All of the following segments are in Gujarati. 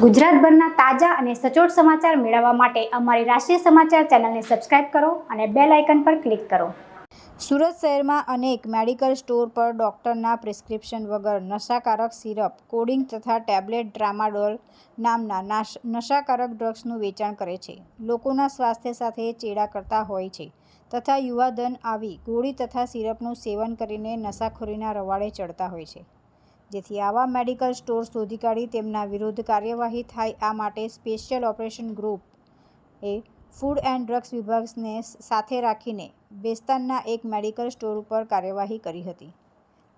ગુજરાતભરના તાજા અને સચોટ સમાચાર મેળવવા માટે અમારી રાષ્ટ્રીય સમાચાર ચેનલને સબસ્ક્રાઇબ કરો અને બેલ આઇકન પર ક્લિક કરો. સુરત શહેરમાં અનેક મેડિકલ સ્ટોર પર ડૉક્ટરના પ્રિસ્ક્રિપ્શન વગર નશાકારક સિરપ, કોડિંગ તથા ટેબ્લેટ ડ્રામાડોલ નામના નાશ, નશાકારક ડ્રગ્સનું વેચાણ કરે છે. લોકોના સ્વાસ્થ્ય સાથે ચેડા કરતા હોય છે તથા યુવાધન આવી ગોળી તથા સિરપનું સેવન કરીને નશાખોરીના રવાડે ચડતા હોય છે. જેથી આવા મેડિકલ સ્ટોર શોધી કાઢી તેમના વિરુદ્ધ કાર્યવાહી થાય આ માટે સ્પેશિયલ ઓપરેશન ગ્રુપ એ ફૂડ એન્ડ ડ્રગ્સ વિભાગને સાથે રાખીને બેસ્તાનના એક મેડિકલ સ્ટોર ઉપર કાર્યવાહી કરી હતી.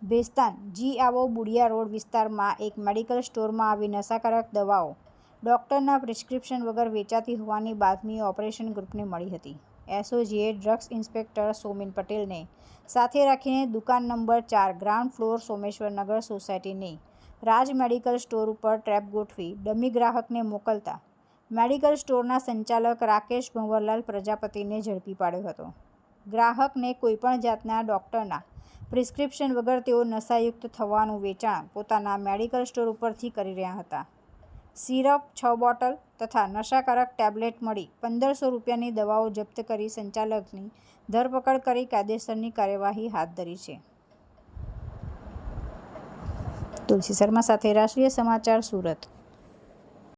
બેસ્તાન, જી આવો બુડિયા રોડ વિસ્તારમાં એક મેડિકલ સ્ટોરમાં આવી નશાકારક દવાઓ ડૉક્ટરના પ્રિસ્ક્રિપ્શન વગર વેચાતી હોવાની બાતમી ઓપરેશન ગ્રુપને મળી હતી. એસઓજીએ ડ્રગ્સ ઇન્સ્પેક્ટર સોમિન પટેલને સાથે રાખીને દુકાન નંબર ચાર ગ્રાઉન્ડ ફ્લોર સોમેશ્વર નગર સોસાયટીની રાજ મેડિકલ સ્ટોર ઉપર ટ્રેપ ગોઠવી ડમી ગ્રાહકને મોકલતા મેડિકલ સ્ટોરના સંચાલક રાકેશ ભંવરલાલ પ્રજાપતિને ઝડપી પાડ્યો હતો. ગ્રાહકને કોઈપણ જાતના ડૉક્ટરના પ્રિસ્ક્રિપ્શન વગર તેઓ નશાયુક્ત થવાનું વેચાણ પોતાના મેડિકલ સ્ટોર ઉપરથી કરી રહ્યા હતા. સિરપ, છ બોટલ તથા નશાકારક ટેબ્લેટ મળી પંદરસો રૂપિયાની દવાઓ જપ્ત કરી સંચાલકની ધરપકડ કરી કાયદેસરની કાર્યવાહી હાથ ધરી છે. તુલસી શર્મા સાથે રાષ્ટ્રીય સમાચાર સુરત.